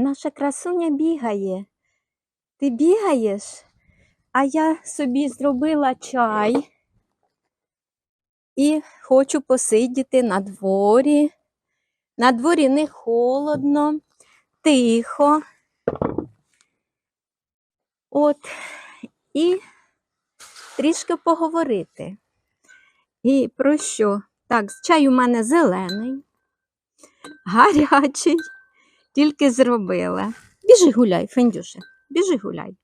Наша красуня бігає. Ти бігаєш? А я собі зробила чай і хочу посидіти на дворі. На дворі не холодно, тихо. От, і трішки поговорити. І про що? Так, чай у мене зелений, гарячий, тільки зробила. Біжи гуляй, Фендюша, біжи гуляй.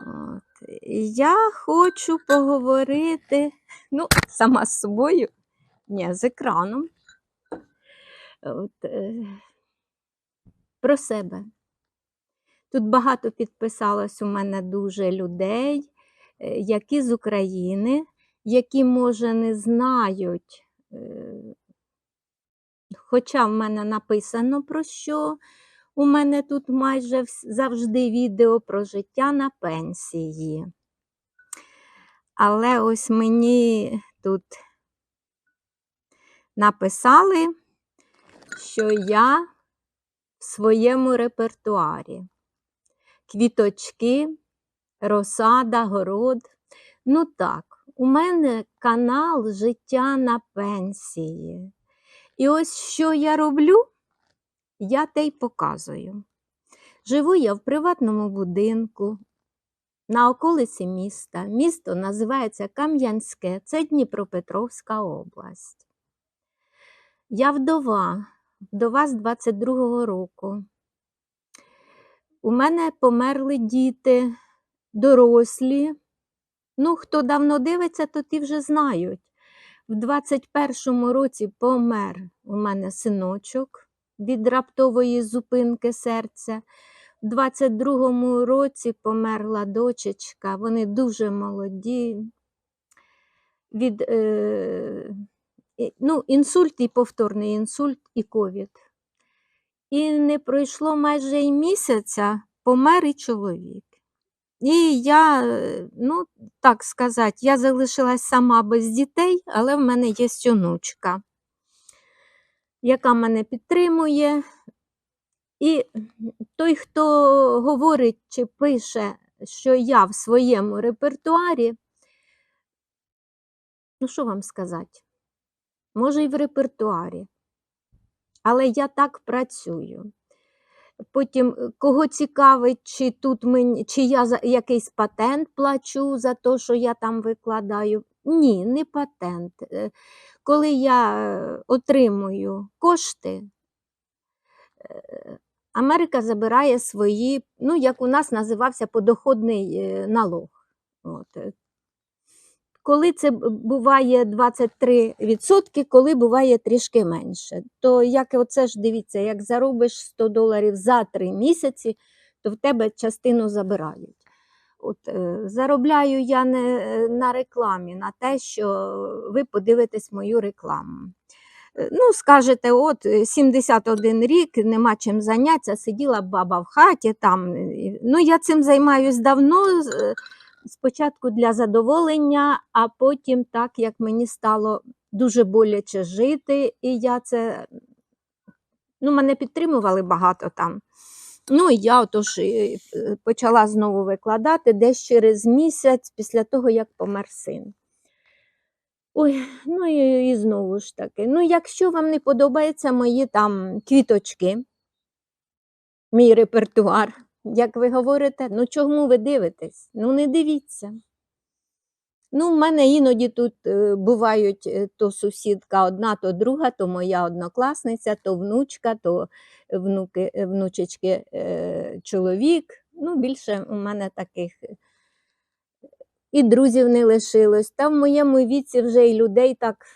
От. Я хочу поговорити, ну, сама з собою, ні, з екраном. От, е, про себе. Тут багато підписалось у мене дуже людей, е, які з України, які, може, не знають, е, хоча в мене написано про що. У мене тут майже завжди відео про життя на пенсії. Але ось мені тут написали, що я в своєму репертуарі. Квіточки, розсада, город. Ну так, у мене канал Життя на пенсії. І ось що я роблю, я те й показую. Живу я в приватному будинку на околиці міста. Місто називається Кам'янське, це Дніпропетровська область. Я вдова, вдова з 22-го року. У мене померли діти, дорослі. Ну, хто давно дивиться, то ті вже знають. В 21-му році помер у мене синочок від раптової зупинки серця. В 22-му році померла дочечка, вони дуже молоді. Від е, ну, інсульт і повторний інсульт і ковід. І не пройшло майже й місяця, помер і чоловік. І я, е, ну, так сказати, я залишилась сама без дітей, але в мене є онучка, яка мене підтримує. І той, хто говорить чи пише, що я в своєму репертуарі, ну що вам сказати? Може, і в репертуарі. Але я так працюю. Потім, е, кого цікавить, чи тут мені, чи я за якийсь патент плачу за те, що я там викладаю. Ні, не патент. Е, Коли я е, отримую кошти, Америка забирає свої, ну, як у нас називався подоходний налог. От. Е. Коли це буває 23%, коли буває трішки менше. То як оце ж дивіться, як заробиш 100 доларів за 3 місяці, то в тебе частину забирають. От, е, заробляю я не е, на рекламі, на те, що ви подивитесь мою рекламу. Е, Ну, скажете, от е, 71 рік, нема чим зайнятися, сиділа баба в хаті там. Ну, я цим займаюсь давно. Спочатку для задоволення, а потім так, як мені стало дуже боляче жити, і я це, ну, мене підтримували багато там. Ну, і я отож е, почала знову викладати десь через місяць після того, як помер син. Ой, ну і, і знову ж таки. Ну, якщо вам не подобаються мої там квіточки, мій репертуар, як ви говорите, ну чому ви дивитесь? Ну, не дивіться. Ну, в мене іноді тут е, бувають е, то сусідка одна, то друга, то моя однокласниця, то внучка, то внуки, е, внучечки чоловік. Ну, більше у мене таких і друзів не лишилось. Та в моєму віці вже і людей так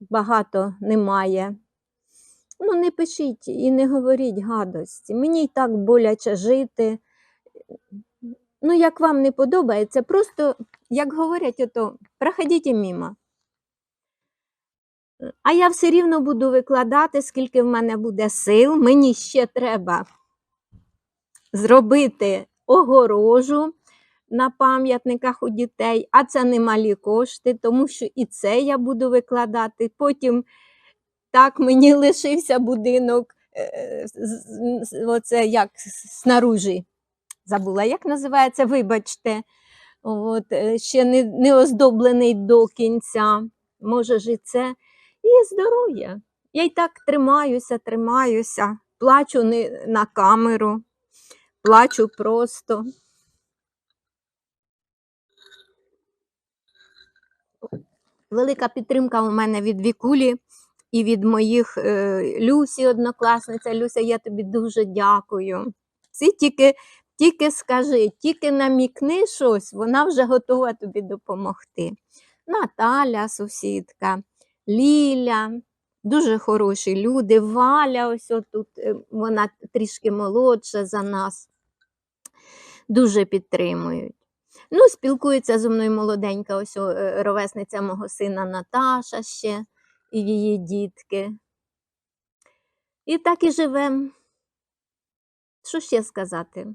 багато немає. Ну, не пишіть і не говоріть гадості. Мені й так боляче жити. Ну, як вам не подобається, просто, як говорять, ото, проходіть мимо. А я все рівно буду викладати, скільки в мене буде сил. Мені ще треба зробити огорожу на пам'ятниках у дітей, а це немалі кошти, тому що і це я буду викладати. Потім так мені лишився будинок е, оце як снаружи. Забула, як називається, вибачте. От, е, ще не, не оздоблений до кінця. Може ж і це. І здоров'я. Я й так тримаюся, тримаюся, плачу не на камеру, плачу просто. Велика підтримка у мене від Вікулі і від моїх е, Люсі, однокласниця. Люся, я тобі дуже дякую. Це тільки, тільки скажи, тільки намікни щось, вона вже готова тобі допомогти. Наталя, сусідка, Ліля, дуже хороші люди. Валя, ось тут вона трішки молодша за нас. Дуже підтримують. Ну, спілкується зі мною молоденька, ось е, ровесниця мого сина Наташа ще і її дітки. І так і живемо. Що ще сказати?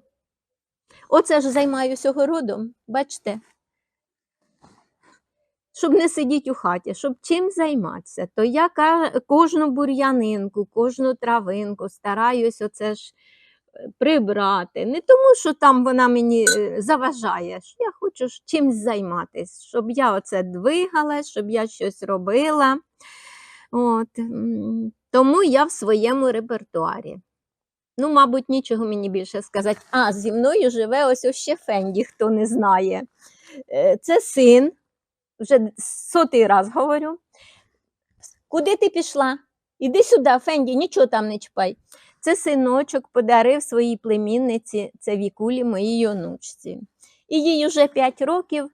Оце ж займаюся огородом, бачите? Щоб не сидіти у хаті, щоб чим займатися, то я кожну бур'янинку, кожну травинку стараюсь оце ж е, прибрати. Не тому, що там вона мені е, заважає, що я хочу ж чимсь займатися, щоб я оце двигалась, щоб я щось робила. От. Тому я в своєму репертуарі. Ну, мабуть, нічого мені більше сказати. А, зі мною живе ось ось ще Фенді, хто не знає. Е, Це син, вже сотий раз говорю. Куди ти пішла? Іди сюди, Фенді, нічого там не чіпай. Це синочок подарив своїй племінниці, це Вікулі, моїй онучці. І їй вже 5 років.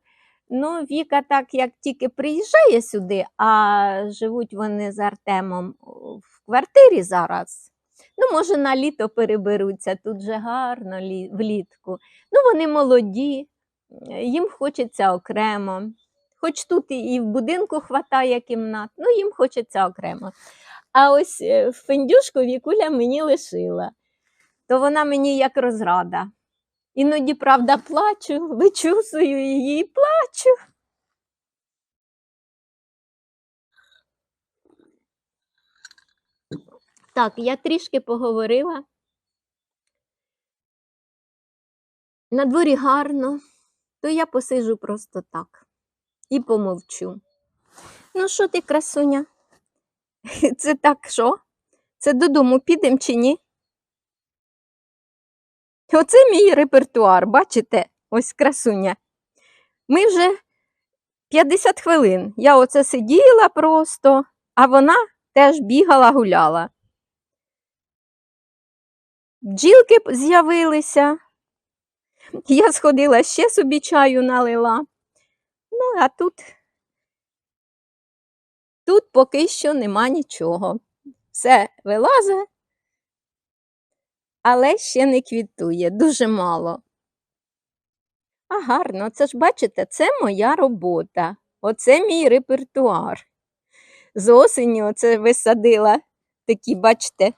Ну, Віка так, як тільки приїжджає сюди, а живуть вони з Артемом в квартирі зараз. Ну, може, на літо переберуться, тут же гарно лі- влітку. Ну, вони молоді, їм хочеться окремо. Хоч тут і і в будинку хватає кімнат, ну їм хочеться окремо. А ось е, фендюшку Вікуля мені лишила, то вона мені як розрада. Іноді, правда, плачу, вичусую її і плачу. Так, я трішки поговорила. На дворі гарно, то я посижу просто так і помовчу. Ну, що ти, красуня? Це так що? Це додому підемо чи ні? Оце мій репертуар, бачите? Ось красуня. Ми вже 50 хвилин. Я оце сиділа просто, а вона теж бігала, гуляла. Бджілки з'явилися. Я сходила ще собі чаю налила. Ну, а тут, тут поки що нема нічого. Все вилазить, але ще не квітує, дуже мало. А гарно, це ж бачите, це моя робота. Оце мій репертуар. З осені оце висадила такі, бачите,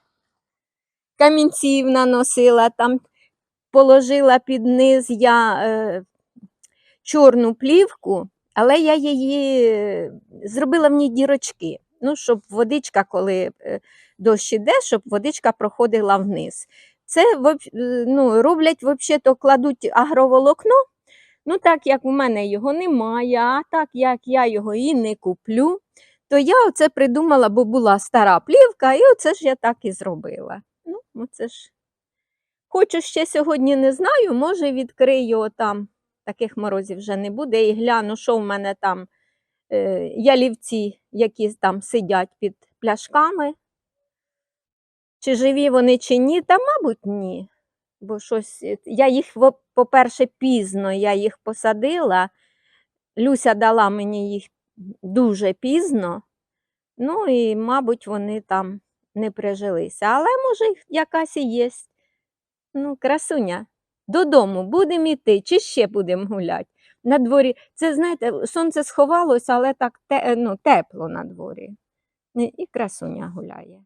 камінців наносила, там положила під низ я е, чорну плівку, але я її е, зробила в ній дірочки. Ну, щоб водичка, коли е, дощ іде, щоб водичка проходила вниз. Це е, ну, роблять, взагалі, кладуть агроволокно. Ну, так як у мене його немає, а так як я його і не куплю, то я оце придумала, бо була стара плівка, і оце ж я так і зробила. Ну, оце ж. Хочу ще сьогодні не знаю, може відкрию там, таких морозів вже не буде, і гляну, що в мене там е, ялівці, які там сидять під пляшками. Чи живі вони, чи ні, та, мабуть, ні. Бо щось, е, я їх, по-перше, пізно я їх посадила. Люся дала мені їх дуже пізно. Ну і, мабуть, вони там не прижилися. Але може їх якась і є. Ну, красуня, додому будемо йти, чи ще будемо гуляти? На дворі. Це, знаєте, сонце сховалося, але так те, ну, тепло на дворі. І красуня гуляє.